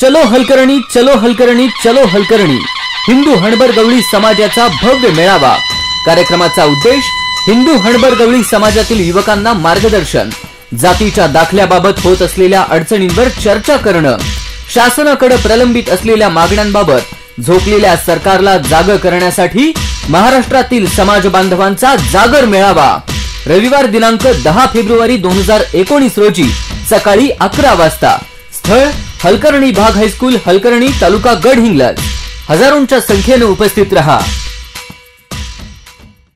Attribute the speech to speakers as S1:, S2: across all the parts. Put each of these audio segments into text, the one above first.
S1: चलो हलकर्णी चलो हलकर्णी चलो हलकर्णी. हिंदू हणबर गवळी समाजाचा भव्य मेळावा. कार्यक्रमाचा उद्देश हिंदू हणबर गवळी समाजातील युवकांना मार्गदर्शन. जातीच्या दाखल्याबाबत होत असलेल्या अडचणींवर चर्चा करणं. शासनाकडे प्रलंबित असलेल्या मागण्यांबाबत झोपलेल्या सरकारला जाग करण्यासाठी महाराष्ट्रातील समाज बांधवांचा जागर मेळावा. रविवार दिनांक दहा फेब्रुवारी दोन हजार एकोणीस रोजी सकाळी अकरा वाजता. स्थळ हलकर्णी भाग हायस्कूल हलकर्णी तालुका गडहिंग्लज हजारोंच्या संख्येनं उपस्थित रहा.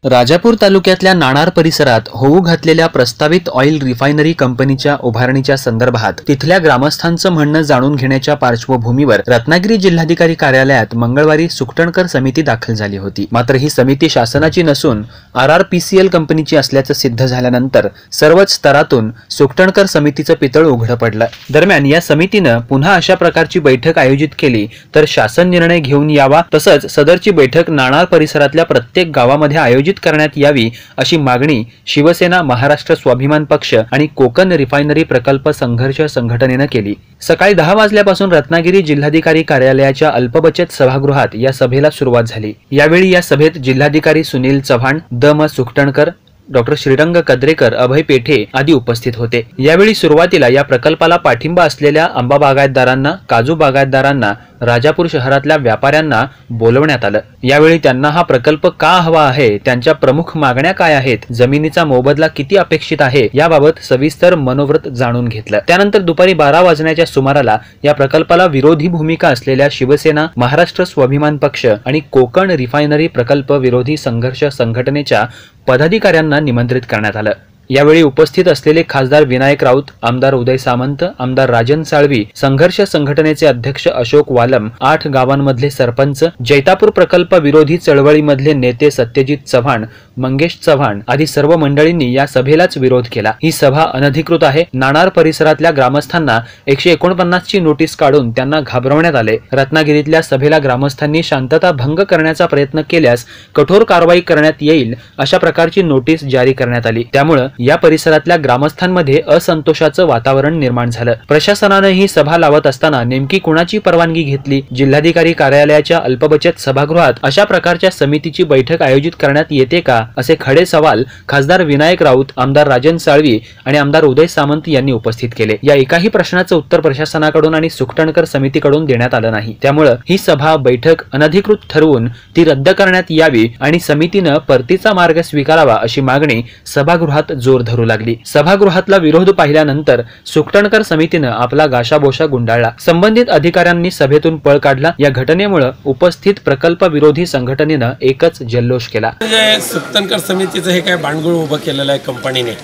S2: राजापूर तालुक्यातल्या नाणार परिसरात होऊ घातलेल्या प्रस्तावित ऑइल रिफायनरी कंपनीच्या उभारणीच्या संदर्भात तिथल्या ग्रामस्थांचं म्हणणं जाणून घेण्याच्या पार्श्वभूमीवर रत्नागिरी जिल्हाधिकारी कार्यालयात मंगळवारी सुकटणकर समिती दाखल झाली होती. मात्र ही समिती शासनाची नसून R R P C L कंपनीची असल्याचं सिद्ध झाल्यानंतर सर्वच स्तरातून सुकटणकर समितीचं पितळ उघडं पडलं. दरम्यान या समितीनं पुन्हा अशा प्रकारची बैठक आयोजित केली तर शासन निर्णय घेऊन यावा. तसंच सदरची बैठक नाणार परिसरातल्या प्रत्येक गावामध्ये आयोजित करण्यात यावी अशी मागणी शिवसेना महाराष्ट्र स्वाभिमान पक्ष आणि कोकण रिफायनरी प्रकल्प संघर्ष संघटनेनं केली. सकाळी दहा वाजल्यापासून रत्नागिरी जिल्हाधिकारी कार्यालयाच्या अल्पबचत सभागृहात या सभेला सुरुवात झाली. यावेळी या सभेत जिल्हाधिकारी सुनील चव्हाण द म सुकटणकर डॉक्टर श्रीरंग कद्रेकर अभय पेठे आदी उपस्थित होते. यावेळी सुरुवातीला या प्रकल्पाला पाठिंबा असलेल्या आंबा बागायतदारांना काजू बागायतदारांना राजापूर शहरातल्या व्यापाऱ्यांना बोलवण्यात आलं. यावेळी त्यांना हा प्रकल्प का हवा आहे त्यांच्या प्रमुख मागण्या काय आहेत जमिनीचा मोबदला किती अपेक्षित आहे याबाबत सविस्तर मनोव्रत जाणून घेतलं. त्यानंतर दुपारी बारा वाजण्याच्या सुमाराला या प्रकल्पाला विरोधी भूमिका असलेल्या शिवसेना महाराष्ट्र स्वाभिमान पक्ष आणि कोकण रिफायनरी प्रकल्प विरोधी संघर्ष संघटनेच्या पदाधिकाऱ्यांना निमंत्रित करण्यात आलं. यावेळी उपस्थित असलेले खासदार विनायक राऊत आमदार उदय सामंत आमदार राजन साळवी संघर्ष संघटनेचे अध्यक्ष अशोक वालम आठ गावांमधले सरपंच जैतापूर प्रकल्प विरोधी चळवळीमधले नेते सत्यजित चव्हाण मंगेश चव्हाण आदी सर्व मंडळींनी या सभेलाच विरोध केला. ही सभा अनधिकृत आहे. नाणार परिसरातल्या ग्रामस्थांना एकशे एकोणपन्नास ची नोटीस काढून त्यांना घाबरवण्यात आले. रत्नागिरीतल्या सभेला ग्रामस्थांनी शांतता भंग करण्याचा प्रयत्न केल्यास कठोर कारवाई करण्यात येईल अशा प्रकारची नोटीस जारी करण्यात आली. त्यामुळे या परिसरातल्या ग्रामस्थांमध्ये असंतोषाचं वातावरण निर्माण झालं. प्रशासनानं ही सभा लावत असताना नेमकी कुणाची परवानगी घेतली? जिल्हाधिकारी कार्यालयाच्या अल्पबचत सभागृहात अशा प्रकारच्या समितीची बैठक आयोजित करण्यात येते का? असे खडे सवाल खासदार विनायक राऊत आमदार राजन साळवी आणि आमदार उदय सामंत यांनी उपस्थित केले. या एकाही प्रश्नाचं उत्तर प्रशासनाकडून आणि सुकटणकर समितीकडून देण्यात आलं नाही. त्यामुळं ही सभा बैठक अनधिकृत ठरवून ती रद्द करण्यात यावी आणि समितीनं परतीचा मार्ग स्वीकारावा अशी मागणी सभागृहात जोर धरू लागली. सभागृहातला विरोध पाहिल्यानंतर सुकटणकर समितीनं आपला गाशाबोशा गुंडाळला. संबंधित अधिकाऱ्यांनी सभेतून पळ काढला. या घटनेमुळे उपस्थित प्रकल्प विरोधी संघटनेनं एकच जल्लोष केला.
S3: म्हणजे सुकटणकर समितीचं हे काय भांडगुळ उभं केलेलं आहे कंपनीने.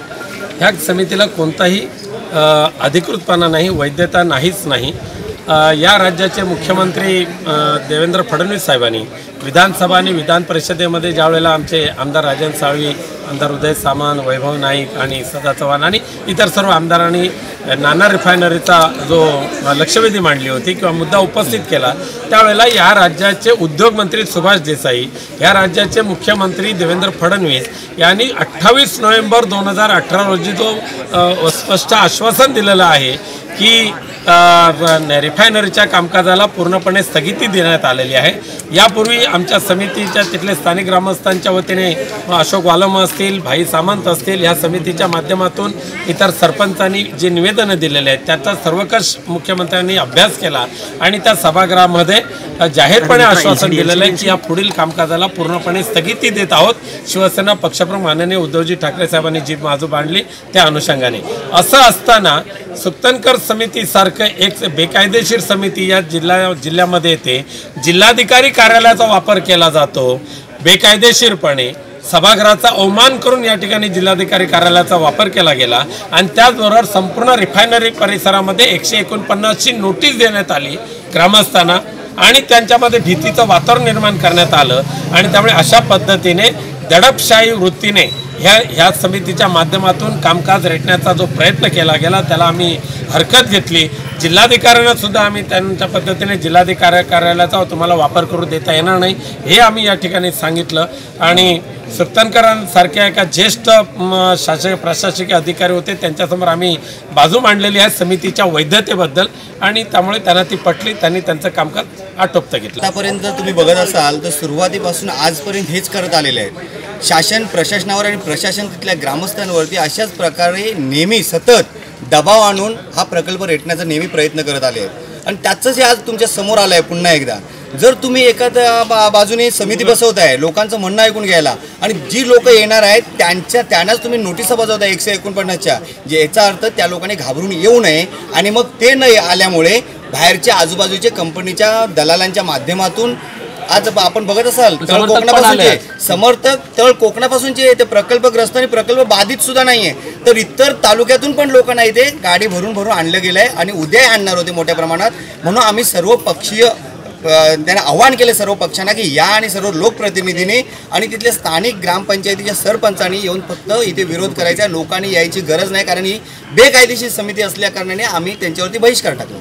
S3: ह्या समितीला कोणताही अधिकृतपणा नाही वैधता नाहीच नाही. या राज्याचे मुख्यमंत्री देवेंद्र फडणवीस साहेबांनी विधानसभा आणि विधान परिषदेमध्ये ज्यावेळेला आमचे आमदार राजन साळवी आमदार उदय वैभव नाईक आणि सदा चव्हाण आणि इतर सर्व आमदारांनी नाना रिफायनरीचा जो लक्षवेधी मांडली होती किंवा मुद्दा उपस्थित केला त्यावेळेला या राज्याचे उद्योगमंत्री सुभाष देसाई या राज्याचे मुख्यमंत्री देवेंद्र फडणवीस यांनी अठ्ठावीस नोव्हेंबर दोन हजार अठरा रोजी जो स्पष्ट आश्वासन दिलेलं आहे की रिफायनरीच्या कामकाजाला पूर्णपणे स्थगिती देण्यात आलेली आहे. यापूर्वी आमच्या समितीच्या तिथले स्थानिक ग्रामस्थांच्या वतीने अशोक वालम असतील भाई सामंत असतील या समितीच्या माध्यमातून इतर सरपंचांनी जे निवेदनं दिलेले आहेत त्याचा सर्वकष मुख्यमंत्र्यांनी अभ्यास केला आणि त्या सभागृहामध्ये जाहीरपणे आश्वासन दिलेलं आहे की या पुढील कामकाजाला पूर्णपणे स्थगिती देत आहोत. शिवसेना पक्षप्रमुख माननीय उद्धवजी ठाकरे साहेबांनी जी बाजू मांडली त्या अनुषंगाने. असं असताना सुक्तनकर समितीसारखं एक बेकायदेशीर समिती या जिल्हा जिल्ह्यामध्ये येते. जिल्हाधिकारी कार्यालयाचा वापर केला जातो. बेकायदेशीरपणे सभागृहाचा अवमान करून या ठिकाणी जिल्हाधिकारी कार्यालयाचा वापर केला गेला आणि त्याचबरोबर संपूर्ण रिफायनरी परिसरामध्ये एकशे एकोणपन्नासची नोटीस देण्यात आली. ग्रामस्थांना आणि त्यांच्यामध्ये भीतीचं वातावरण निर्माण करण्यात आलं. आणि त्यामुळे अशा पद्धतीने दडपशाही वृत्तीने ह्या ह्या समितीच्या माध्यमातून कामकाज रेटण्याचा जो प्रयत्न केला गेला त्याला आम्ही हरकत घेतली. जिल्हाधिकाऱ्यांना सुद्धा आम्ही त्यांच्या पद्धतीने जिल्हाधिकारी कार्यालयाचा तुम्हाला वापर करू देता येणार नाही हे आम्ही या ठिकाणी सांगितलं. आणि सुक्तनकरांसारख्या एका ज्येष्ठ शासक प्रशासकीय अधिकारी होते त्यांच्यासमोर आम्ही बाजू मांडलेली आहे समितीच्या वैधतेबद्दल. आणि त्यामुळे त्यांना ती पटली त्यांनी त्यांचं कामकाज आटोपतं घेतलं.
S4: आतापर्यंत जर तुम्ही बघत असाल तर सुरुवातीपासून आजपर्यंत हेच करत आलेले आहेत. शासन प्रशासनावर आणि प्रशासन तिथल्या ग्रामस्थांवरती अशाच प्रकारे नेहमी सतत दबाव आणून हा प्रकल्प रेटण्याचा नेहमी प्रयत्न करत आले आहेत. आणि त्याचंच हे आज तुमच्यासमोर आलं आहे पुन्हा एकदा. जर तुम्ही एखाद्या बाजूने समिती बसवताय लोकांचं म्हणणं ऐकून घ्यायला आणि जी लोक येणार आहेत त्यांच्या त्यांनाच तुम्ही नोटिसा बजावताय एकशे एकोणपन्नासच्या जे याचा अर्थ त्या लोकांनी घाबरून येऊ नये आणि मग ते न आल्यामुळे बाहेरच्या आजूबाजूच्या कंपनीच्या दलालांच्या माध्यमातून आज आपण बघत असाल तळ कोकणापासूनचे. समर्थक तळ कोकणापासूनचे ते प्रकल्पग्रस्त आणि प्रकल्प बाधित सुद्धा नाहीये. तर इतर तालुक्यातून पण लोकांना इथे गाडी भरून भरून आणलं गेलं आहे आणि उद्या आणणार होते मोठ्या प्रमाणात. म्हणून आम्ही सर्व पक्षीय त्यांना आव्हान केले सर्व पक्षांना की या आणि सर्व लोकप्रतिनिधींनी आणि तिथल्या स्थानिक ग्रामपंचायतीच्या सरपंचांनी येऊन फक्त इथे विरोध करायचा. लोकांनी यायची गरज नाही कारण ही बेकायदेशीर समिती असल्या कारणाने आम्ही त्यांच्यावरती बहिष्कार टाकलो.